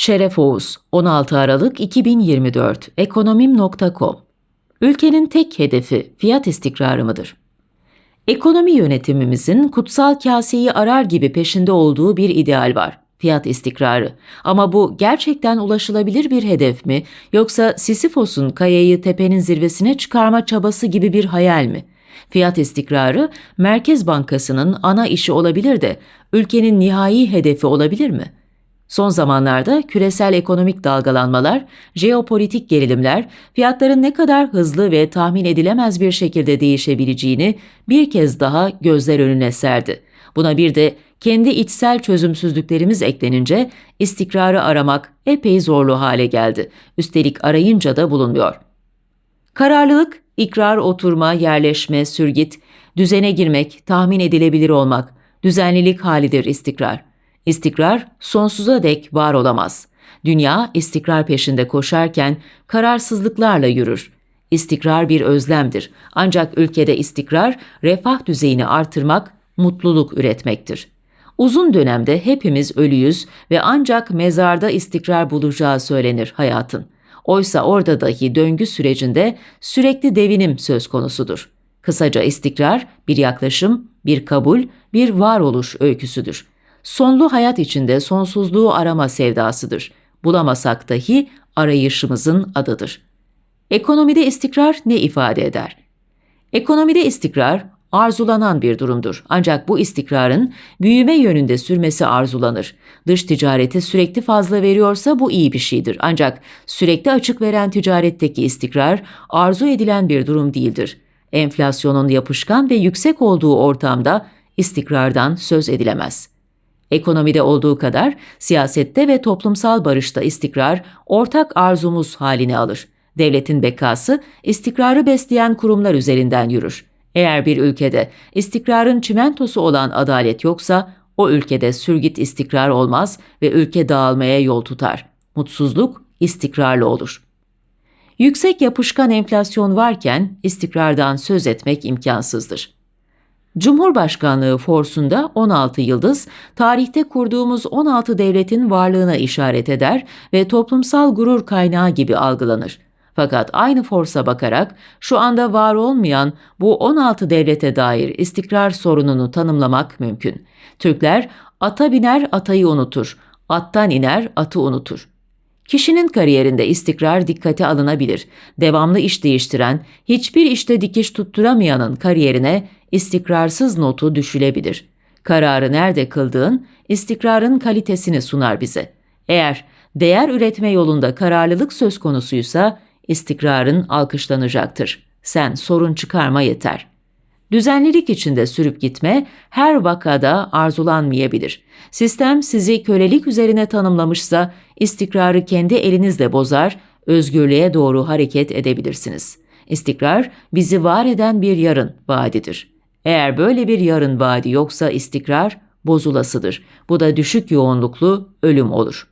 Şeref Oğuz, 16 Aralık 2024, ekonomim.com Ülkenin tek hedefi fiyat istikrarı mıdır? Ekonomi yönetimimizin kutsal kaseyi arar gibi peşinde olduğu bir ideal var. Fiyat istikrarı. Ama bu gerçekten ulaşılabilir bir hedef mi yoksa Sisyphos'un kayayı tepenin zirvesine çıkarma çabası gibi bir hayal mi? Fiyat istikrarı Merkez Bankası'nın ana işi olabilir de ülkenin nihai hedefi olabilir mi? Son zamanlarda küresel ekonomik dalgalanmalar, jeopolitik gerilimler, fiyatların ne kadar hızlı ve tahmin edilemez bir şekilde değişebileceğini bir kez daha gözler önüne serdi. Buna bir de kendi içsel çözümsüzlüklerimiz eklenince istikrarı aramak epey zorlu hale geldi. Üstelik arayınca da bulunmuyor. Kararlılık, ikrar, oturma, yerleşme, sürgit, düzene girmek, tahmin edilebilir olmak, düzenlilik halidir istikrar. İstikrar sonsuza dek var olamaz. Dünya istikrar peşinde koşarken kararsızlıklarla yürür. İstikrar bir özlemdir. Ancak ülkede istikrar refah düzeyini artırmak, mutluluk üretmektir. Uzun dönemde hepimiz ölüyüz ve ancak mezarda istikrar bulacağı söylenir hayatın. Oysa orada dahi döngü sürecinde sürekli devinim söz konusudur. Kısaca istikrar bir yaklaşım, bir kabul, bir varoluş öyküsüdür. Sonlu hayat içinde sonsuzluğu arama sevdasıdır. Bulamasak dahi arayışımızın adıdır. Ekonomide istikrar ne ifade eder? Ekonomide istikrar arzulanan bir durumdur. Ancak bu istikrarın büyüme yönünde sürmesi arzulanır. Dış ticareti sürekli fazla veriyorsa bu iyi bir şeydir. Ancak sürekli açık veren ticaretteki istikrar arzu edilen bir durum değildir. Enflasyonun yapışkan ve yüksek olduğu ortamda istikrardan söz edilemez. Ekonomide olduğu kadar siyasette ve toplumsal barışta istikrar ortak arzumuz halini alır. Devletin bekası istikrarı besleyen kurumlar üzerinden yürür. Eğer bir ülkede istikrarın çimentosu olan adalet yoksa o ülkede sürgit istikrar olmaz ve ülke dağılmaya yol tutar. Mutsuzluk istikrarlı olur. Yüksek yapışkan enflasyon varken istikrardan söz etmek imkansızdır. Cumhurbaşkanlığı forsunda 16 yıldız, tarihte kurduğumuz 16 devletin varlığına işaret eder ve toplumsal gurur kaynağı gibi algılanır. Fakat aynı forsa bakarak şu anda var olmayan bu 16 devlete dair istikrar sorununu tanımlamak mümkün. Türkler ata biner atayı unutur, attan iner atı unutur. Kişinin kariyerinde istikrar dikkate alınabilir. Devamlı iş değiştiren, hiçbir işte dikiş tutturamayanın kariyerine istikrarsız notu düşülebilir. Kararı nerede kıldığın istikrarın kalitesini sunar bize. Eğer değer üretme yolunda kararlılık söz konusuysa istikrarın alkışlanacaktır. Sen sorun çıkarma yeter. Düzenlilik içinde sürüp gitme her vakada arzulanmayabilir. Sistem sizi kölelik üzerine tanımlamışsa istikrarı kendi elinizle bozar, özgürlüğe doğru hareket edebilirsiniz. İstikrar bizi var eden bir yarın vaadidir. Eğer böyle bir yarın vaadi yoksa istikrar bozulasıdır. Bu da düşük yoğunluklu ölüm olur.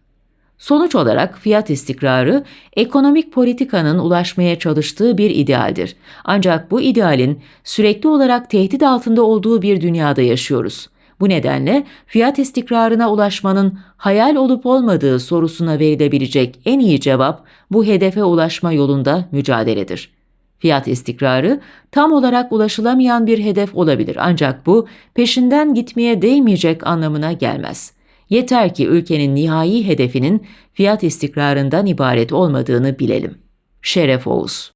Sonuç olarak fiyat istikrarı ekonomik politikanın ulaşmaya çalıştığı bir idealdir. Ancak bu idealin sürekli olarak tehdit altında olduğu bir dünyada yaşıyoruz. Bu nedenle fiyat istikrarına ulaşmanın hayal olup olmadığı sorusuna verilebilecek en iyi cevap bu hedefe ulaşma yolunda mücadeledir. Fiyat istikrarı tam olarak ulaşılamayan bir hedef olabilir ancak bu peşinden gitmeye değmeyecek anlamına gelmez. Yeter ki ülkenin nihai hedefinin fiyat istikrarından ibaret olmadığını bilelim. Şeref Oğuz